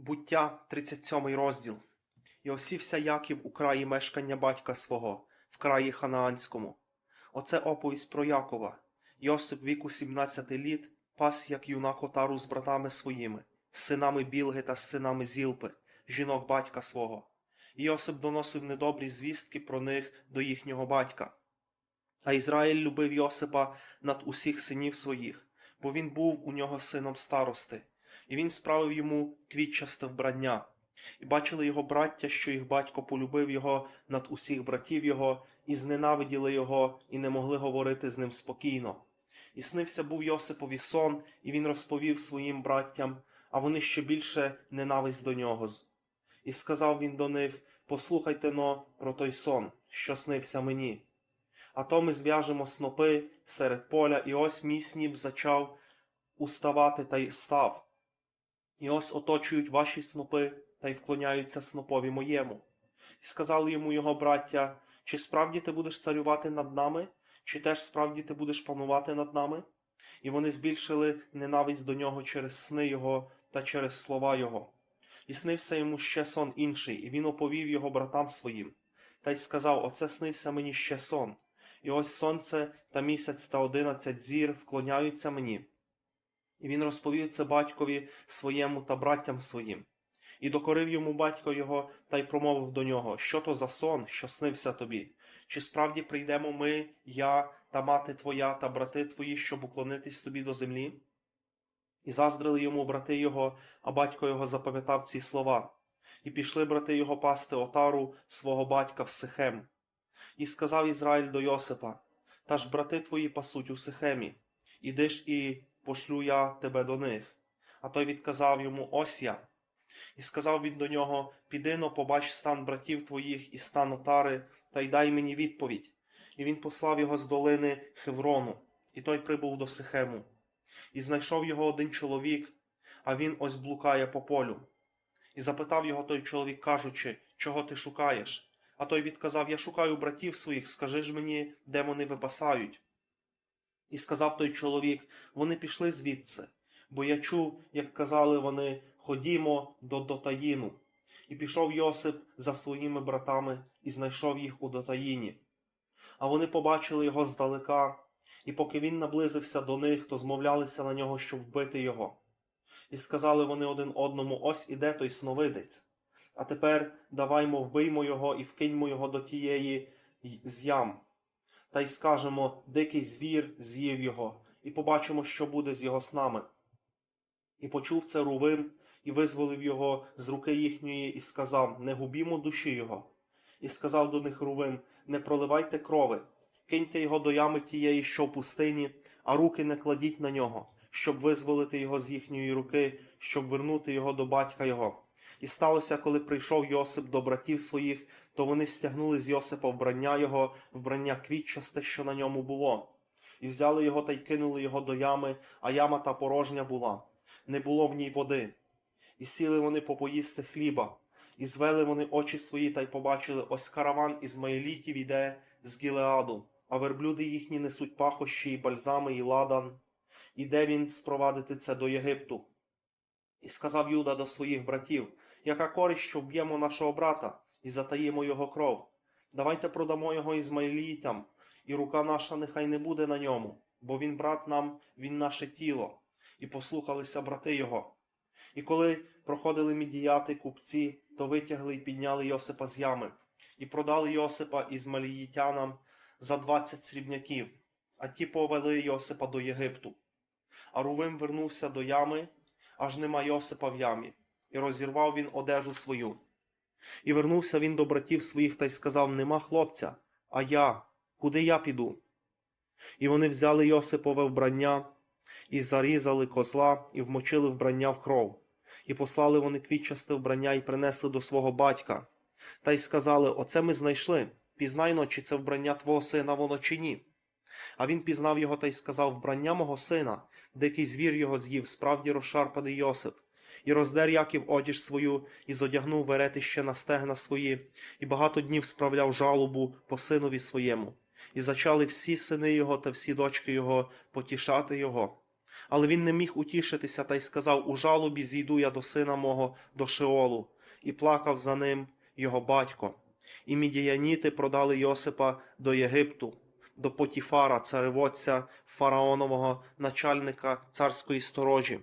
Буття, 37 розділ. І осівся Яків у краї мешкання батька свого, в краї Ханаанському. Оце оповість про Якова. Йосип віку 17 літ пас як юнак отару з братами своїми, з синами Білги та з синами Зілпи, жінок батька свого. Йосип доносив недобрі звістки про них до їхнього батька. А Ізраїль любив Йосипа над усіх синів своїх, бо він був у нього сином старости, і він справив йому квітчасте вбрання. І бачили його браття, що їх батько полюбив його над усіх братів його, і зненавиділи його, і не могли говорити з ним спокійно. І снився був Йосипові сон, і він розповів своїм браттям, а вони ще більше ненависть до нього. І сказав він до них: Послухайте но про той сон, що снився мені. А то ми зв'яжемо снопи серед поля, і ось мій сніп зачав уставати та й став. І ось оточують ваші снопи та й вклоняються снопові моєму. І сказали йому його браття, чи справді ти будеш царювати над нами, чи теж справді ти будеш панувати над нами? І вони збільшили ненависть до нього через сни його та через слова його. І снився йому ще сон інший, і він оповів його братам своїм, та й сказав: Оце снився мені ще сон. І ось сонце та місяць та одинадцять зір вклоняються мені. І він розповів це батькові своєму та браттям своїм. І докорив йому батько його та й промовив до нього, що то за сон, що снився тобі? Чи справді прийдемо ми, я та мати твоя та брати твої, щоб уклонитись тобі до землі? І заздрили йому брати його, а батько його запам'ятав ці слова. І пішли брати його пасти отару свого батька в Сихем. І сказав Ізраїль до Йосипа, та ж брати твої пасуть у Сихемі, іди ж і пошлю я тебе до них. А той відказав йому, ось я. І сказав він до нього, піди но побач стан братів твоїх і стан отари, та й дай мені відповідь. І він послав його з долини Хеврону, і той прибув до Сихему. І знайшов його один чоловік, а він ось блукає по полю. І запитав його той чоловік, кажучи, чого ти шукаєш? А той відказав, я шукаю братів своїх, скажи ж мені, де вони випасають. І сказав той чоловік, вони пішли звідси, бо я чув, як казали вони, ходімо до Дотаїну. І пішов Йосип за своїми братами і знайшов їх у Дотаїні. А вони побачили його здалека, і поки він наблизився до них, то змовлялися на нього, щоб вбити його. І сказали вони один одному: ось іде той сновидець. А тепер даваймо вбиймо його і вкиньмо його до тієї з ям. Та й скажемо, дикий звір з'їв його, і побачимо, що буде з його снами. І почув це Рувим, і визволив його з руки їхньої, і сказав: Не губімо душі його. І сказав до них Рувим: Не проливайте крови, киньте його до ями тієї, що в пустині, а руки не кладіть на нього, щоб визволити його з їхньої руки, щоб вернути його до батька його. І сталося, коли прийшов Йосип до братів своїх, то вони стягнули з Йосипа вбрання його, вбрання квітчасте, що на ньому було. І взяли його та й кинули його до ями, а яма та порожня була, не було в ній води. І сіли вони попоїсти хліба, і звели вони очі свої та й побачили, ось караван Ізмаїлітів іде з Гілеаду, а верблюди їхні несуть пахощі, і бальзами, і ладан. Іде він спровадити це до Єгипту. І сказав Юда до своїх братів, яка користь, що вб'ємо нашого брата і затаїмо його кров. Давайте продамо його ізмаїлітам, і рука наша нехай не буде на ньому, бо він брат нам, він наше тіло. І послухалися брати його. І коли проходили мідіяти купці, то витягли і підняли Йосипа з ями, і продали Йосипа ізмаїлітянам за двадцять срібняків, а ті повели Йосипа до Єгипту. А Рувим вернувся до ями, аж нема Йосипа в ямі, і розірвав він одежу свою. І вернувся він до братів своїх та й сказав: Нема хлопця, а я, куди я піду? І вони взяли Йосипове вбрання, і зарізали козла, і вмочили вбрання в кров, і послали вони квітчасте вбрання і принесли до свого батька. Та й сказали: Оце ми знайшли. Пізнайно, чи це вбрання твого сина воно чи ні. А він пізнав його та й сказав: Вбрання мого сина, дикий звір його з'їв, справді розшарпаний Йосип. І роздер Яків одіж свою, і зодягнув веретище на стегна свої, і багато днів справляв жалобу по синові своєму. І зачали всі сини його та всі дочки його потішати його. Але він не міг утішитися та й сказав: У жалобі зійду я до сина мого до Шеолу, і плакав за ним його батько. І мідіяніти продали Йосипа до Єгипту, до Потіфара, цареводця фараонового начальника царської сторожі.